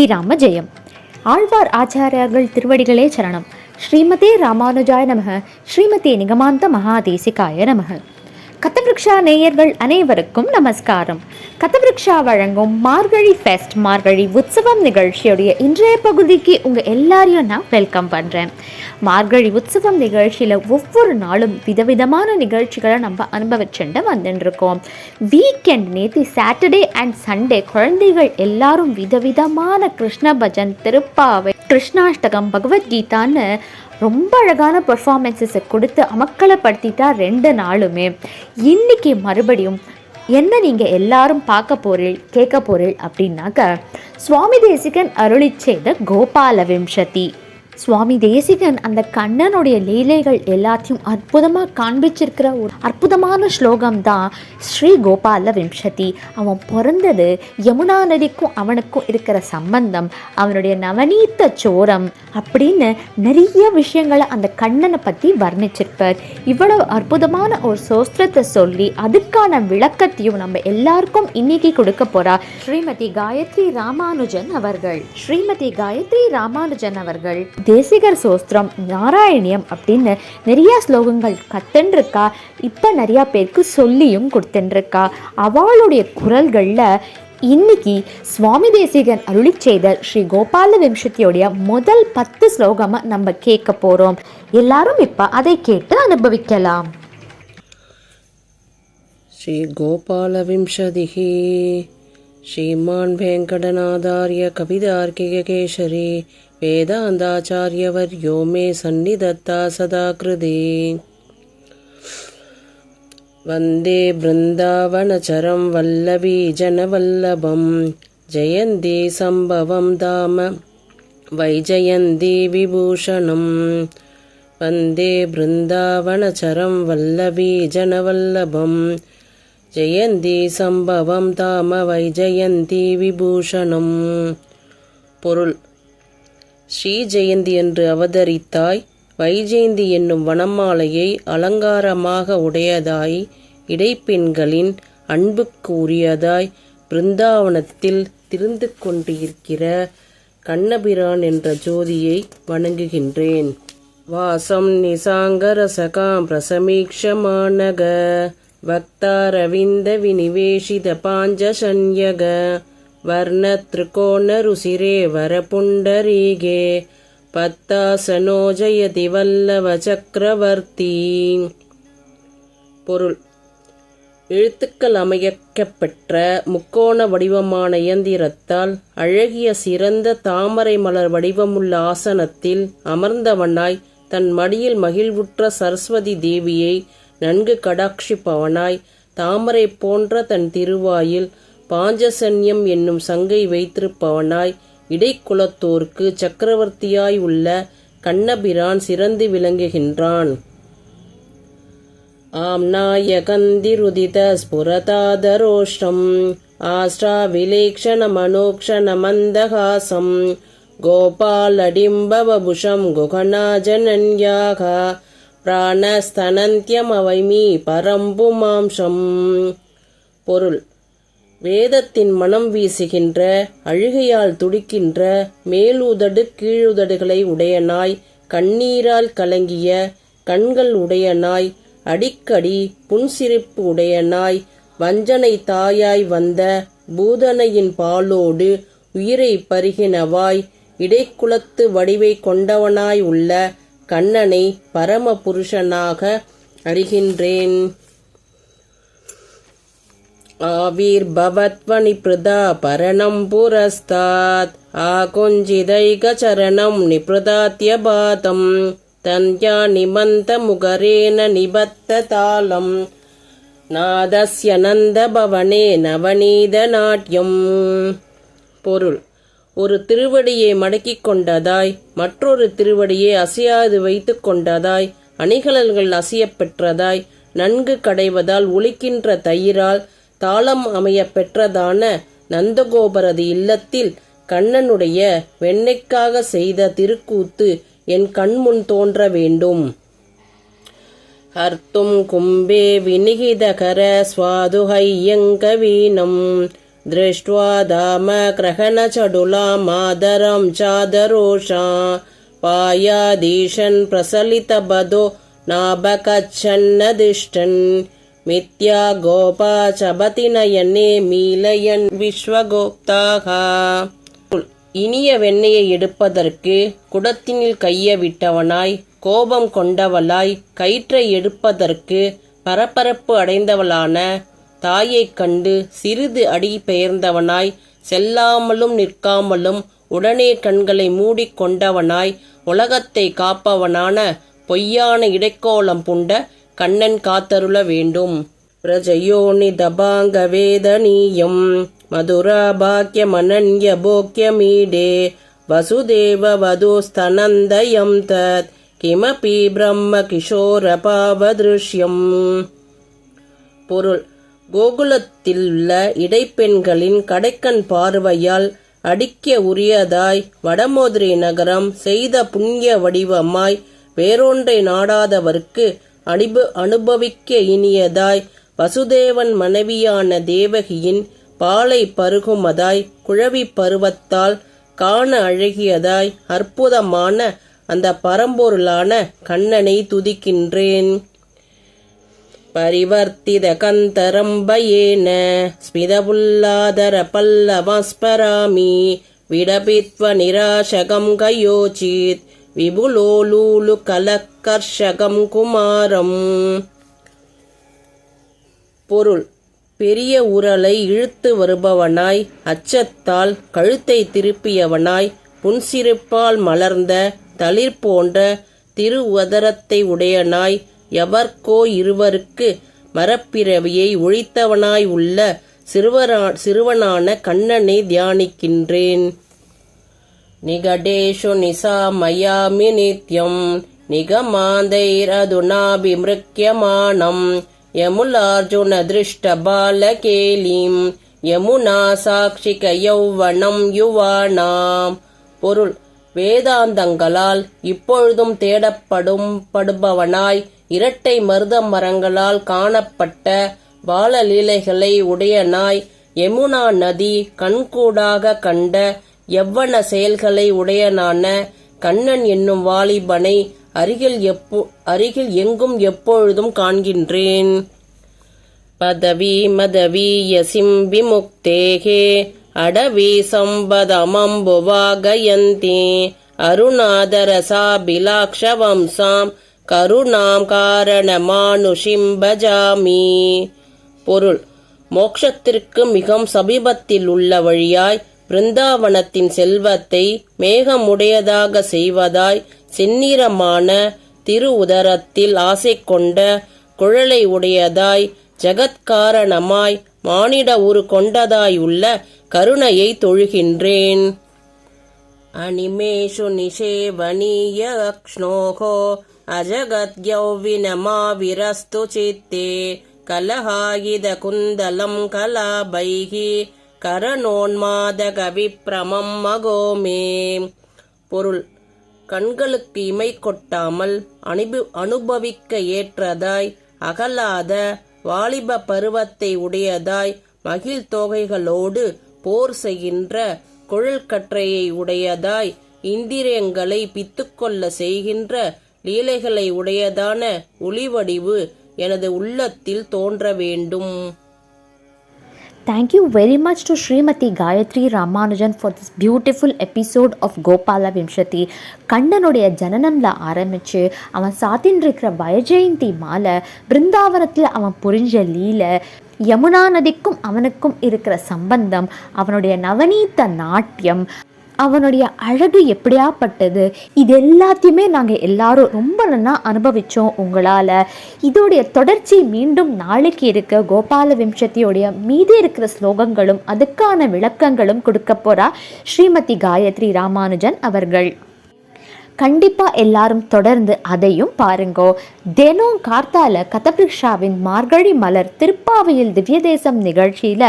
ஸ்ரீராம ஜெயம். ஆழ்வார் ஆச்சாரியார்கள் திருவடிகளே சரணம். ஸ்ரீமதே ராமானுஜாய நமக. ஸ்ரீமதி நிகமாந்த மகாதேசிகாய நமக. கத்தவிருக்ஷா நேயர்கள் அனைவருக்கும் நமஸ்காரம். கத்தவிருக்ஷா வழங்கும் மார்கழி ஃபெஸ்ட் மார்கழி உற்சவம் நிகழ்ச்சியுடைய இன்றைய பகுதிக்கு உங்கள் எல்லாரையும் நான் வெல்கம் பண்ணுறேன் மார்கழி உற்சவம் நிகழ்ச்சியில் ஒவ்வொரு நாளும் விதவிதமான நிகழ்ச்சிகளை நம்ம அனுபவிச்சுட்டு வந்துட்டுருக்கோம் வீக்கெண்ட் நேற்று சாட்டர்டே அண்ட் சண்டே குழந்தைகள் எல்லாரும் விதவிதமான கிருஷ்ண பஜன் திருப்பாவை கிருஷ்ணாஷ்டகம் பகவத்கீதான்னு ரொம்ப அழகான பர்ஃபார்மன்ஸஸை கொடுத்து அமக்கலப்படுத்திட்டா ரெண்டு நாளுமே. இன்றைக்கி மறுபடியும் என்ன நீங்கள் எல்லாரும் பார்க்க போகிறீள் கேட்க போகிறீள் அப்படின்னாக்க சுவாமி தேசிகன் அருளிச் செய்த கோபால விம்சதி சுவாமி தேசிகன் அந்த கண்ணனுடைய லீலைகள் எல்லாத்தையும் அற்புதமாக காண்பிச்சிருக்கிற ஒரு அற்புதமான ஸ்லோகம் தான் ஸ்ரீ கோபால விம்சதி. அவன் பிறந்தது யமுனா நதிக்கும் அவனுக்கும் இருக்கிற சம்பந்தம் அவனுடைய நவநீத்த சோரம் அப்படின்னு நிறைய விஷயங்களை அந்த கண்ணனை பற்றி வர்ணிச்சிருப்பார். இவ்வளவு அற்புதமான ஒரு சோஸ்திரத்தை சொல்லி அதுக்கான விளக்கத்தையும் நம்ம எல்லாருக்கும் இன்னைக்கு கொடுக்க போறா ஸ்ரீமதி காயத்ரி ராமானுஜன் அவர்கள். ஸ்ரீமதி காயத்ரி ராமானுஜன் அவர்கள் தேசிகர் சோஸ்திரம் நாராயணியம் அப்படின்னு நிறையா ஸ்லோகங்கள் கத்துன்ருக்கா. இப்போ நிறையா பேருக்கு சொல்லியும் கொடுத்துன்ருக்கா. அவளுடைய குரல்களில் இன்னைக்கு சுவாமி தேசிகன் அருளி செய்த ஸ்ரீ கோபால விம்சத்தியோடைய முதல் பத்து ஸ்லோகமாக நம்ம கேட்க போகிறோம் எல்லாரும் இப்போ அதை கேட்டு அனுபவிக்கலாம். ஸ்ரீ கோபால விம்சதிகி श्रीमान् वेङ्कटनाथार्य कवितार्किककेशरी वेदान्ताचार्यवर्यो मे सन्निधत्ता सदा कृते वन्दे बृन्दावनचरं वल्लभी जनवल्लभं जयन्ती सम्भवं धाम वैजयन्ती विभूषणम् वन्दे बृन्दावनचरं वल्लभी जनवल्लभं ஜெயந்தி சம்பவம் தாம வைஜெயந்தி விபூஷணம் பொருள். ஸ்ரீ ஜெயந்தி என்று அவதரித்தாய் வைஜெயந்தி என்னும் வனமாலையை அலங்காரமாக உடையதாய் இடைப்பெண்களின் அன்புக்கு உரியதாய் பிருந்தாவனத்தில் திருந்து கொண்டிருக்கிற கண்ணபிரான் என்ற ஜோதியை வணங்குகின்றேன். வாசம் நிசாங்கரசகாம் பிரசமீக்ஷமானக. वक्तारविन्दविनिवेशितपाञ्जशन्यग वर्णत्रिकोणरुचिरे वरपुण्डरीगे பத்தாசனோ ஜயதி வல்லவ சக்கரவர்த்தி பொருள் எழுத்துக்கள் அமைக்கப்பெற்ற முக்கோண வடிவமான இயந்திரத்தால் அழகிய சிறந்த தாமரை மலர் வடிவமுள்ள ஆசனத்தில் அமர்ந்தவனாய் தன் மடியில் மகிழ்வுற்ற சரஸ்வதி தேவியை நன்கு கடாட்சிப்பவனாய் தாமரை போன்ற தன் திருவாயில் பாஞ்சசன்யம் என்னும் சங்கை வைத்திருப்பவனாய் இடைக்குலத்தோர்க்கு சக்கரவர்த்தியாய் உள்ள கண்ணபிரான் சிறந்து விளங்குகின்றான். ஆம்நாயகந்திருதித ஸ்புரதாதரோஷ்டம் ஆஷ்டாவிலேக்ஷணமனோக்ஷணமந்தகாசம் கோபாலடிம்பவபுஷம் குகநாஜனன்யாக பிராணஸ்தனந்தியமவைமி பரம்புமாம்சம். பொருள். வேதத்தின் மனம் வீசுகின்ற அழுகையால் துடிக்கின்ற மேலுதடு கீழுதடுகளை உடைய நாய் கண்ணீரால் கலங்கிய கண்கள் உடைய நாய் அடிக்கடி புன்சிரிப்பு உடையனாய் வஞ்சனை தாயாய் வந்த பூதனையின் பாலோடு உயிரை பருகினவாய் இடைக்குலத்து வடிவை கொண்டவனாய் உள்ள கண்ணனை பரம புருஷனாக அறிகின்றேன் பிரதா பரணம் புரஸ்தாத். நிபிருதாத்திய நிப்ருதாத்யபாதம் தன்யா நிமந்த முகரேன நிபத்த தாளம். நாதஸ்ய நந்தபவனே நவநீத நாட்டியம் பொருள். ஒரு திருவடியை மடக்கிக் கொண்டதாய் மற்றொரு திருவடியை அசையாது வைத்து கொண்டதாய் அணிகலன்கள் அசையப்பெற்றதாய் நன்கு கடைவதால் ஒலிக்கின்ற தயிரால் தாளம் அமைய பெற்றதான நந்தகோபரது இல்லத்தில் கண்ணனுடைய வெண்ணைக்காக செய்த திருக்கூத்து என் கண்முன் தோன்ற வேண்டும். ஹர்த்தும் கும்பே வினிகிதகர ஸ்வாதுஹையங்கவீனம் दृष्ट्वा धाम ग्रहणचडुलामादरं चादरोषा पायादीशन् प्रसलितबधो नाभकच्छन्नदिष्टन् मिथ्या गोपा चबति नयने மீலயன் விஸ்வகோப்தாக இனிய வெண்ணெயை எடுப்பதற்கு குடத்தினில் கைய விட்டவனாய் கோபம் கொண்டவளாய் கயிற்றை எடுப்பதற்கு பரபரப்பு அடைந்தவளான தாயைக் கண்டு சிறிது அடி பெயர்ந்தவனாய் செல்லாமலும் நிற்காமலும் உடனே கண்களை மூடிக்கொண்டவனாய் உலகத்தை காப்பவனான பொய்யான இடைக்கோலம் புண்ட கண்ணன் காத்தருள வேண்டும். பிரஜயோனி பிரஜயோனிதபாங்க வேதனீயம் மனன்ய போக்கியமீடே வசுதேவ வதுஸ்தனந்தயம் தத் கிமபி பிரம்ம கிஷோர பாவதிருஷ்யம் பொருள் கோகுலத்திலுள்ள இடைப்பெண்களின் கடைக்கண் பார்வையால் அடிக்க உரியதாய் வடமோதிரி நகரம் செய்த புண்ணிய வடிவமாய் வேறொன்றை நாடாதவர்க்கு அனுப அனுபவிக்க இனியதாய் வசுதேவன் மனைவியான தேவகியின் பாலை பருகுமதாய் குழவி பருவத்தால் காண அழகியதாய் அற்புதமான அந்த பரம்பொருளான கண்ணனை துதிக்கின்றேன். परिवर्तितकन्तरम्बयेन स्मितपुल्लाधरपल्लवस्मरामि विडपित्वनिराशकं कयोचित् விபுலோலூலுகலக்கர்ஷகம் குமாரம் பொருள் பெரிய உரலை இழுத்து வருபவனாய் அச்சத்தால் கழுத்தை திருப்பியவனாய் புன்சிரிப்பால் மலர்ந்த தளிர் போன்ற திருவதரத்தை உடையனாய் எவர்க்கோ இருவருக்கு மரப்பிறவியை ஒழித்தவனாய் உள்ள சிறுவரா சிறுவனான கண்ணனை தியானிக்கின்றேன். நிகடேஷு நிசா மயாமி நித்யம் நிகமாந்தைரதுனாபிமிருக்கியமானம் யமுலார்ஜுன திருஷ்ட பாலகேலிம் யமுனா சாட்சிக யௌவனம் யுவானாம். பொருள் வேதாந்தங்களால் இப்பொழுதும் தேடப்படும் படுபவனாய் இரட்டை மருத மரங்களால் காணப்பட்ட பாலலீலைகளை உடையனாய் யமுனா நதி கண்கூடாக கண்ட எவ்வன செயல்களை உடையனான கண்ணன் என்னும் வாலிபனை அருகில் எப்போ அருகில் எங்கும் எப்பொழுதும் காண்கின்றேன். பதவி மதவி யசிம் விமுக்தேகே அடவி சம்பதமம்புவாகயந்தி அருணாதரசாபிலாக்ஷ வம்சாம் கருணாம் காரணமானுஷிம் பஜாமி பொருள் மோக்ஷத்திற்கு மிகவும் சமீபத்தில் உள்ள வழியாய் பிருந்தாவனத்தின் செல்வத்தை மேகமுடையதாக செய்வதாய் செந்நிறமான திரு உதரத்தில் ஆசை கொண்ட குழலை உடையதாய் ஜகத்காரணமாய் மானிட உரு கொண்டதாயுள்ள கருணையை தொழுகின்றேன். அனிமேஷு நிஷேவனீய அக்ஷ்ணோகோ அஜகத்யௌவினமாவிரஸ்து சித்தே கலஹாயித குந்தலம் கலாபைகி கரணோன்மாதக விப்ரமம் மகோமே பொருள் கண்களுக்கு இமை கொட்டாமல் அனுபு அனுபவிக்க ஏற்றதாய் அகலாத வாலிப பருவத்தை உடையதாய் மகிழ் போர் செய்கின்ற குழல்கற்றையை உடையதாய் இந்திரியங்களை பித்துக்கொள்ள செய்கின்ற லீலைகளை உடையதான ஒளிவடிவு எனது உள்ளத்தில் தோன்ற வேண்டும். Thank you very much to Srimati Gayatri Ramanujan for this beautiful episode of Gopala Vimshati. கண்ணனுடைய ஜனனம்ல ஆரம்பிச்சு அவன் சாத்தின் இருக்கிற வைஜெயந்தி மாலை பிருந்தாவனத்தில் அவன் புரிஞ்ச லீலை யமுனா நதிக்கும் அவனுக்கும் இருக்கிற சம்பந்தம் அவனுடைய நவநீத நாட்டியம் அவனுடைய அழகு எப்படியாப்பட்டது? இது எல்லாத்தையுமே நாங்கள் எல்லாரும் ரொம்ப நல்லா அனுபவித்தோம் உங்களால். இதோடைய தொடர்ச்சி மீண்டும் நாளைக்கு இருக்க கோபால விம்சத்தியோடைய மீதி இருக்கிற ஸ்லோகங்களும் அதுக்கான விளக்கங்களும் கொடுக்க போகிறா ஸ்ரீமதி காயத்ரி ராமானுஜன் அவர்கள். கண்டிப்பாக எல்லாரும் தொடர்ந்து அதையும் பாருங்கோ. தினம் கார்த்தால கதபிரிக்ஷாவின் மார்கழி மலர் திருப்பாவையில் திவ்யதேசம் நிகழ்ச்சியில்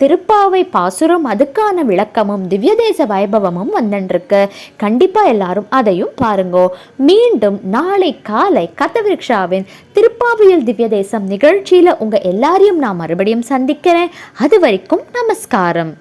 திருப்பாவை பாசுரம் அதுக்கான விளக்கமும் திவ்யதேச வைபவமும் வந்துருக்கு கண்டிப்பாக எல்லாரும் அதையும் பாருங்கோ. மீண்டும் நாளை காலை கதவிருக்ஷாவின் திருப்பாவியல் திவ்யதேசம் நிகழ்ச்சியில் உங்கள் எல்லாரையும் நான் மறுபடியும் சந்திக்கிறேன். அது வரைக்கும் நமஸ்காரம்.